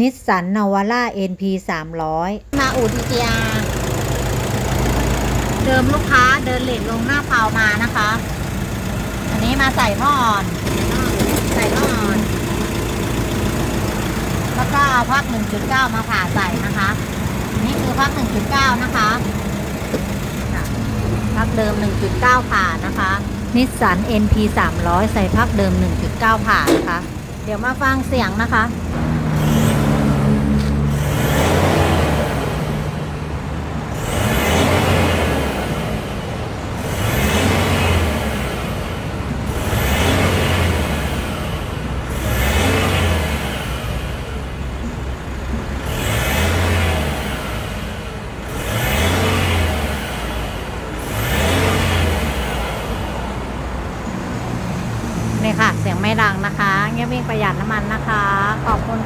นิสสันนาวาร่า NP 300 มาอูดีจีอาเดิมลูกค้าเดินเลทลงหน้าเพาวมานะคะ อันนี้มาใส่หม้ออ่อน ใส่หม้ออ่อน แล้วก็เอาพัก 1.9 มาผ่าใส่นะคะ นี่คือพัก 1.9 นะคะคะพักเดิม 1.9 ผ่านะคะ นิสสัน NP 300 ใส่พักเดิม 1.9 ผ่านนะคะ เดี๋ยวมาฟังเสียงนะคะ ค่ะ เสียงไม่ดังนะคะ เงียบวิ่งประหยัดน้ำมันนะคะ ขอบคุณ